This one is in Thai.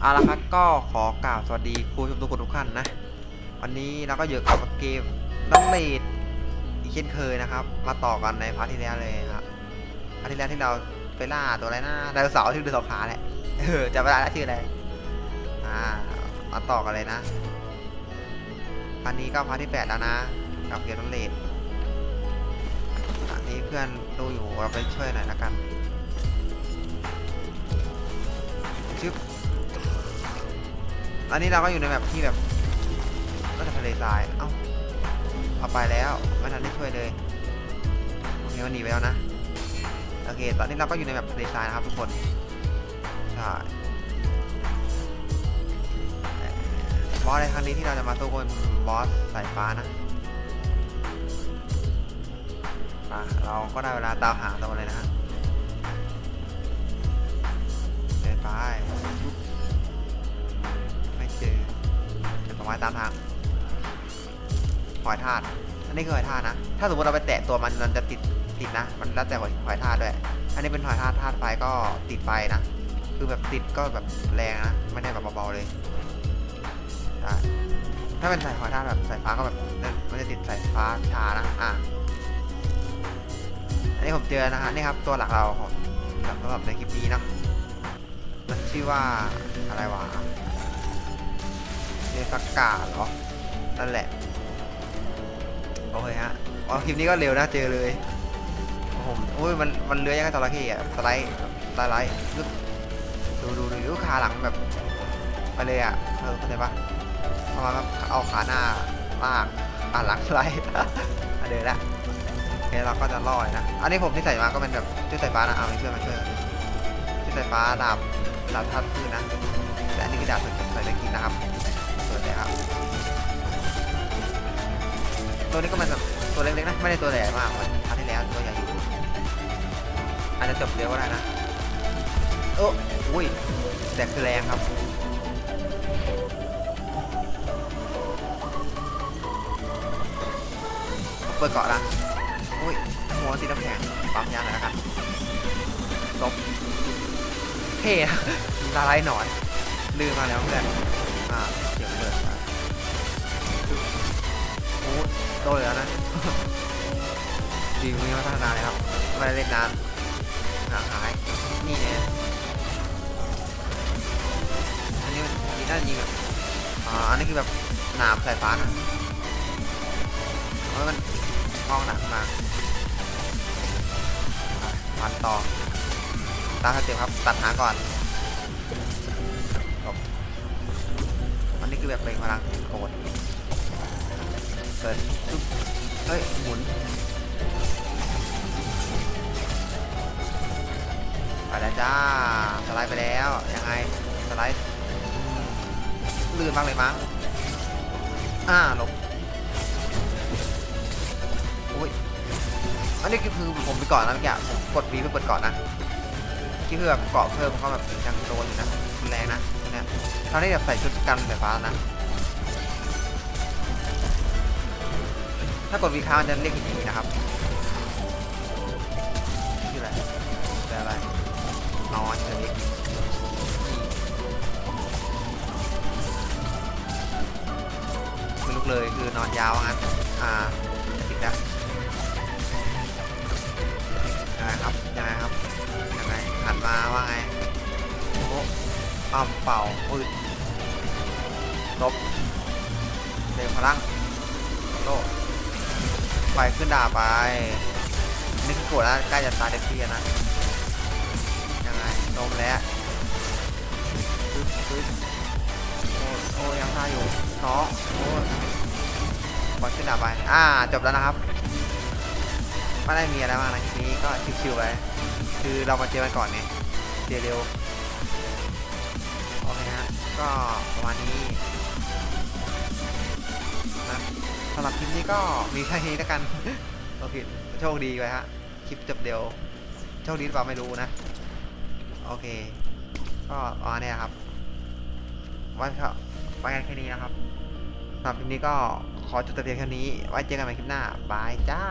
เอาละครับก็ขอกล่าวสวัสดีครูชมทุกคนทุกท่านนะ วันนี้เราก็อยู่กับเกมน้องเลดอีกเช่นเคยนะครับ มาต่อกันในพาร์ทที่แล้วเลยครับพาร์ทที่แล้วที่เราไปล่าตัวอะไรนะไดโนเสาร์ที่ดูสองขาแหละเออจำไม่ได้แล้วชื่ออะไรอ่ามาต่อกันเลยนะอันนี้ก็พาร์ทที่แปดแล้วนะ กับเกมน้องเลดอันนี้เพื่อนดูอยู่เราไปช่วยหน่อยละกันชึบ อันนี้เราก็อยู่ในแบบที่แบบน่าจะทะเลทราย เอ้า เอาไปแล้วไม่ทันได้ช่วยเลย โอเคมันหนีไปแล้วนะ โอเค ตอนนี้เราก็อยู่ในแบบทะเลทรายนะครับทุกคน ใช่บอสในครั้งนี้ที่เราจะมาสู้กันบอสสายฟ้านะอะเราก็ได้เวลาตามหาตัวเลยนะฮะ ไม้ตามทางหอยทากอันนี้คือหอยทากนะ ถ้าสมมติเราไปแตะตัวมันมันจะติดติดนะ มันแล้วแต่หอยหอยทากด้วย อันนี้เป็นหอยทากธาตุไฟก็ติดไฟนะ คือแบบติดก็แบบแรงนะ ไม่ได้แบบเบาๆเลยถ้าเป็นสายหอยทากแบบสายฟ้าก็แบบมันจะติดสายฟ้าชานะ อะ อันนี้ผมเจอนะฮะนี่ครับตัวหลักเราของสำหรับในคลิปนี้เนาะมันชื่อว่าอะไรวะ เนสกาเหรอ นั่นแหละ โอเคฮะอ๋อคลิปนี้ก็เร็วนะเจอเลยผมโอ้ยมันมันเลื้อยยังไงจระเข้อะสไลด์สไลด์ดูดูดูดูขาหลังแบบไปเลยอะเออเข้าใจปะประมาณว่าเอาขาหน้าลากขาหลังสไลด์อะเดินละโอเคเราก็จะลอยนะ อันนี้ผมที่ใส่มาก็เป็นแบบชุดใสายฟ้านะเอาเพื่อนมาช่วยกันชุดใสายฟ้าดาบดาบทัดพื้นนะแต่อันนี้คือดาบใส่ใส่ตะกินนะครับ เปิดเลยครับตัวนี้ก็มันแบบตัวเล็กๆนะไม่ได้ตัวใหญ่มากเหมือนครั้งที่แล้วตัวใหญ่อยู่อาจจะจบเร็วก็ได้นะโอ้อุ้ยแต่คือแรงครับเปิดเกาะละอุ้ยหัวสีน้ำแข็งปั๊มยางหน่อยแล้วกันลบเท่ละลายหนอนลืมมาแล้วเพื่อน ตเลยแล้วนะดีมีพัฒนาเลยครับไม่ได้เล่นนานหางหาย นี่ไงอันนี้มันมีด้านยิงแบบอ่าอันนี้คือแบบหนามสายฟ้านะเพราะมันมองหนักมาพันต่อตามสเต็ปครับ ตัดหางก่อนอันนี้คือแบบเปล่งพลังโกดเกิดปึ๊บเฮ้ยหมุนไปแล้วจ้าสไลด์ไปแล้วยังไงสไลด์ลื่นมากเลยมั้งอ่าลบอุ้ยอันนี้คือผมไปก่อนนะเมื่อกี้ผมกดวีเพื่อเปิดก่อนนะที่เพื่อเกาะเพิ่มมันก็แบบยังโดนอยู่นะรุนแรงนะเนี่ยตอนนี้แบบใส่ชุดกันไฟฟ้านะ ถ้ากดวีค้างมันจะเรียกอีกทีนะครับชื่ออะไรแปลอะไรนอนเฉยคือลุกเลยคือนอนยาวงั้นอ่าติดแล้วยังไงครับยังไงครับยังไงหันมาว่าไงโอ้อ้ำเป่าอุ้ยลบเร็วพลังโล ไปขึ้นดาบไปนี่คือโกรธแล้วใกล้จะตายเต็มที่นะยังไงลมแล้วปึ๊บปึ๊บโอ้โอ้ยังท่าอยู่น้องโอ้ยปล่อยขึ้นดาบไปอ่าจบแล้วนะครับไม่ได้มีอะไรมากนะทีนี้ก็ชิวๆไปคือเรามาเจอกันก่อนไงเจอเร็วโอเคฮะก็ประมาณนี้ รับคลิปนี้ก็มีแค่นี้แล้วกันโอเคโชคดีไปฮะคลิปจบเดียวโชคดีหรือเปล่าไม่รู้นะ โอเค ก็ประมาณนี้ครับไว้ครับไว้กันแค่นี้นะครับสำหรับคลิปนี้ก็ขอจบแต่เพียงแค่นี้ ไว้เจอกันใหม่คลิปหน้า บายจ้า